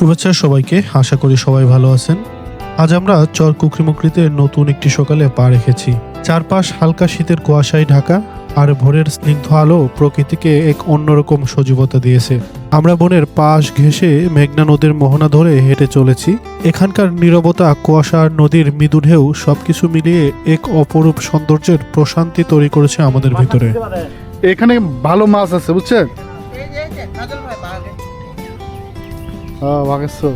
শুভেচ্ছা সবাইকে। আশা করি সবাই ভালো আছেন। আজ আমরা চর কুকরিমুকরিতে নতুন একটি সকালে পা রেখেছি। চারপাশ হালকা শীতের কুয়াশায় ঢাকা আর ভোরের স্নিগ্ধ আলো প্রকৃতিকে এক অন্যরকম সজীবতা দিয়েছে। আমরা বনের পাশ ঘেঁষে মেঘনা নদীর মোহনা ধরে হেঁটে চলেছি। এখানকার নীরবতা কুয়াশা আর নদীর মৃদু ঢেউ সবকিছু মিলিয়ে এক অপরূপ সৌন্দর্যের প্রশান্তি তৈরি করেছে আমাদের ভিতরে। এখানে ভালো মাছ আছে বুঝছেন? হ্যাঁ বাগেশ্বর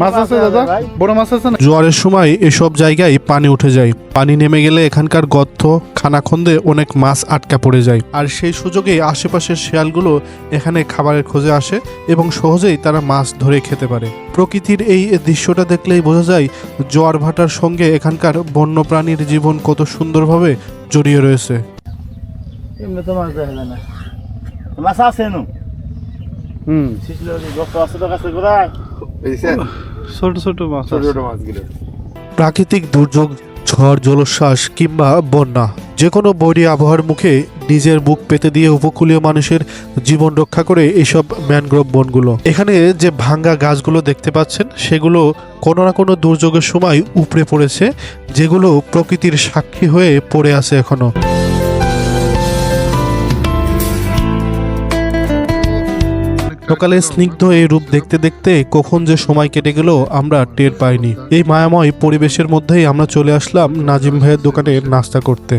মাছ আছে দাদা? বড় মাছ আছে না? জোয়ারের সময় এসব জায়গায় পানি উঠে যায়। পানি নেমে গেলে এখানকার গর্ত খানাখন্দে অনেক মাছ আটকা পড়ে যায়। আর সেই সুযোগে আশেপাশের শিয়ালগুলো এখানে খাবারের খোঁজে আসে এবং সহজেই তারা মাছ ধরে খেতে পারে। প্রকৃতির এই দৃশ্যটা দেখলেই বোঝা যায় জোয়ার ভাটার সঙ্গে এখানকার বন্যপ্রাণীর জীবন কত সুন্দরভাবে জড়িয়ে রয়েছে। এমনি তো মাছ দেখা যায় না। আছে নু হুম ছোট ছোট। প্রাকৃতিক দুর্যোগ ঝড় জলোচ্ছ্বাস কিংবা বন্যা যে কোনো বৈরী আবহাওয়ার মুখে নিজের মুখ পেতে দিয়ে উপকূলীয় মানুষের জীবন রক্ষা করে এইসব ম্যানগ্রোভ বনগুলো। এখানে যে ভাঙ্গা গাছগুলো দেখতে পাচ্ছেন সেগুলো কোনো না কোনো দুর্যোগের সময় উপড়ে পড়েছে যেগুলো প্রকৃতির সাক্ষী হয়ে পড়ে আছে এখনও। সকালে স্নিগ্ধ এই রূপ দেখতে দেখতে কখন যে সময় কেটে গেল আমরা টের পাইনি। এই মায়াময় পরিবেশের মধ্যেই আমরা চলে আসলাম নাজিম ভাইয়ের দোকানে নাস্তা করতে।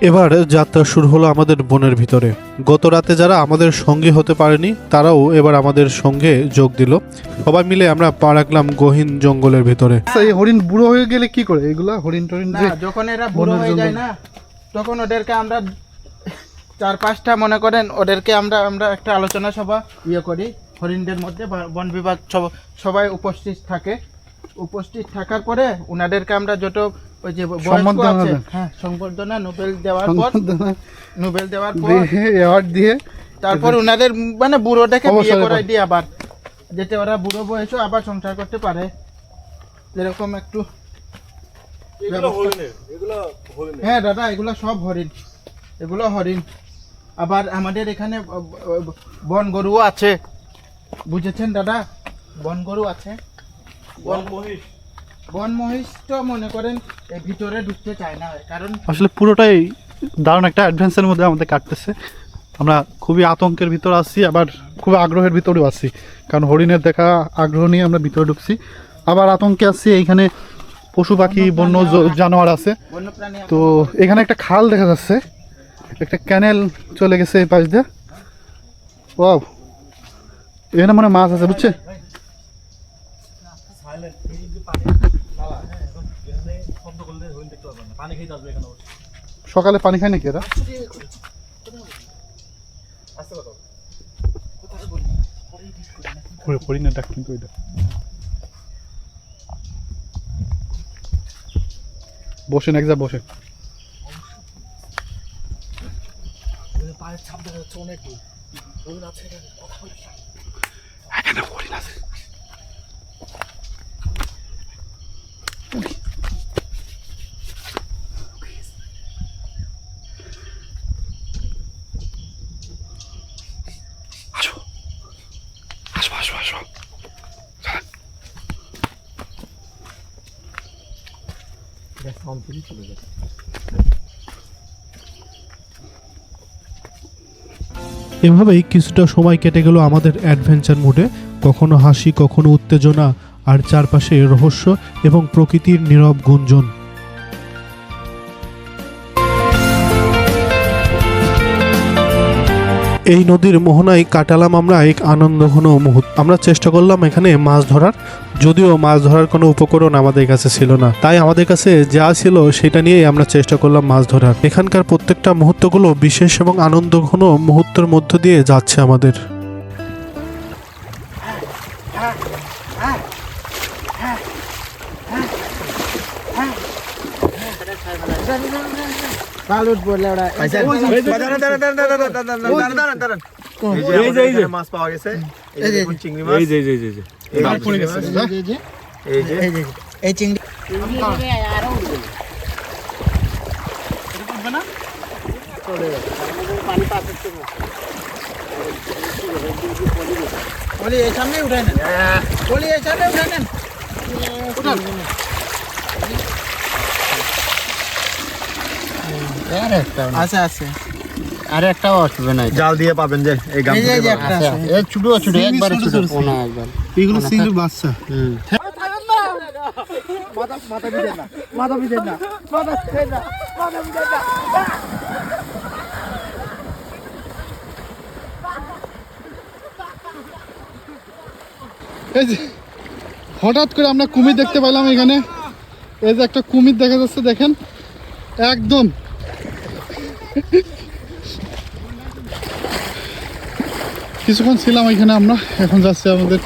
এবার যাত্রা শুরু হলো আমাদের বনের ভিতরে। গত রাতে যারা আমাদের সঙ্গী হতে পারেনি তারাও এবার আমাদের সঙ্গে যোগ দিল। সবাই মিলে আমরা পা রাখলাম গহীন জঙ্গলের ভিতরে। আচ্ছা, এই হরিণ বুড়ো হয়ে গেলে কি করে? এগুলা হরিণ টরিণ যখন এরা বুড়ো হয়ে যায় না তখন ওদেরকে আমরা চার পাঁচটা মনে করেন ওদেরকে আমরা আমরা একটা আলোচনা সভা ইয়ে করি। হরিণদের মধ্যে বন বিভাগ সব- সবাই উপস্থিত থাকে। উপস্থিত থাকার পরে ওনাদেরকে আমরা যত ওই যে সম্বর্ধনা হ্যাঁ নোবেল দেওয়ার পর নোবেল দেওয়ার পর অ্যাওয়ার্ড দিয়ে। তারপর ওনাদের মানে বুড়ো দেখে বিয়ে করাই দিই আবার। যাতে ওরা বুড়ো বয়সেও আবার সংসার করতে পারে। এরকম একটু হ্যাঁ দাদা এগুলো সব হরিণ। এগুলো হরিণ। আবার আমাদের এখানে বন গরুও আছে। বুঝেছেন দাদা? বন গরু আছে। বন মহিষ বন মহিষ মনে করেন এর ভিতরে ঢুকতে চায় না কারণ আসলে পুরোটাই দারুণ একটা অ্যাডভেঞ্চারের মধ্যে আমাদের কাটতেছে। আমরা খুবই আতঙ্কের ভিতর আছি আবার খুবই আগ্রহের ভিতরেও আছি। কারণ হরিণের দেখা আগ্রহ নিয়ে আমরা ভিতরে ঢুকছি। আবার আতঙ্কে আছি এইখানে পশু পাখি বন্য জানোয়ার আছে। তো এখানে একটা খাল দেখা যাচ্ছে। একটা ক্যানেল চলে গেছে এই পাশ দিয়ে। ও এখানে মানে মাছ আছে বুঝছে? সকালে পানি খায় নাকি এরা? ঘুরে পড়ি না ডাক কিন্তু এটা বসেন এক যা বসেন। এখানে হরিণ আছে এভাবেই কিছুটা সময় কেটে গেল আমাদের অ্যাডভেঞ্চার মুডে কখনো হাসি কখনো উত্তেজনা আর চারপাশে রহস্য এবং প্রকৃতির নীরব গুঞ্জন। এই নদীর মোহনায় কাটালাম আমরা এক আনন্দঘন মুহূর্ত। আমরা চেষ্টা করলাম এখানে মাছ ধরার, যদিও মাছ ধরার কোনো উপকরণ আমাদের কাছে ছিল না। তাই আমাদের কাছে যা ছিল সেটা নিয়েই আমরা চেষ্টা করলাম মাছ ধরার। এখানকার প্রত্যেকটা মুহূর্তগুলো বিশেষ এবং আনন্দঘন মুহূর্তের মধ্য দিয়ে যাচ্ছে আমাদের। বালুট বলে ওরা এই যে এই যে মাছ পাওয়া গেছে এই যে দেখুন চিংড়ি মাছ এই যে এই যে এই যে, এই যে এই যে চিংড়ি মাছ, এই যে এই যে এই চিংড়ি বলি এই সামনে উঠে নেন বলি এই সামনে উঠে নেন আর একটা আছে। আছে আর একটাও আসবে না জাল দিয়ে পাবেন যে এই গাম এই যে এই এই ছোট ছোট একবারে ছোট কোনা একবার। এগুলো চিংড়ির বাচ্চা। এই যে হঠাৎ করে আমরা কুমির দেখতে পেলাম এখানে। এই যে একটা কুমির দেখা যাচ্ছে, দেখেন। একদম। কিছুক্ষণ ছিলাম এখানে আমরা, এখন যাচ্ছি আমাদের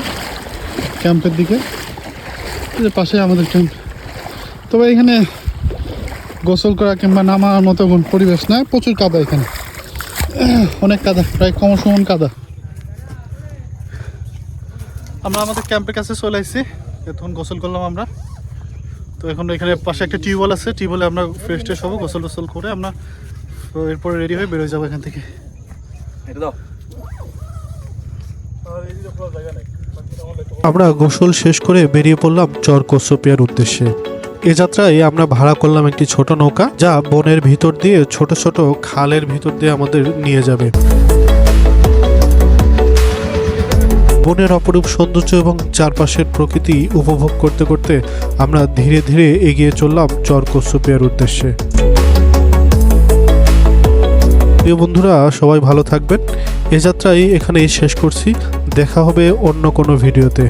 ক্যাম্পের দিকে। পাশে আমাদের ক্যাম্প। তবে এখানে গোসল করা কিংবা নামার মতো কোনো পরিবেশ না, প্রচুর কাদা এখানে। অনেক কাদা, প্রায় কম সমান কাদা। আমরা আমাদের ক্যাম্পের কাছে চলে আসছি। এখন গোসল করলাম আমরা। তো এখন এখানে পাশে একটা টিউবওয়েল আছে টিউবওয়েলে আমরা ফ্রেশ ট্রেশ হব গোসল টোসল করে আমরা তো এরপরে রেডি হয়ে বেরোয় যাব এখান থেকে। আমরা গোসল শেষ করে বেরিয়ে পড়লাম চর কশ্যপিয়ার উদ্দেশ্যে। এ যাত্রায় আমরা ভাড়া করলাম একটি ছোট নৌকা যা বনের ভিতর দিয়ে ছোট ছোট খালের ভিতর দিয়ে আমাদের নিয়ে যাবে। বনের অপরূপ সৌন্দর্য এবং চারপাশের প্রকৃতি উপভোগ করতে করতে আমরা ধীরে ধীরে এগিয়ে চললাম চর উদ্দেশ্যে। প্রিয় বন্ধুরা, সবাই ভালো থাকবেন। এ যাত্রাই এখানেই শেষ করছি। দেখা হবে অন্য কোনো ভিডিওতে।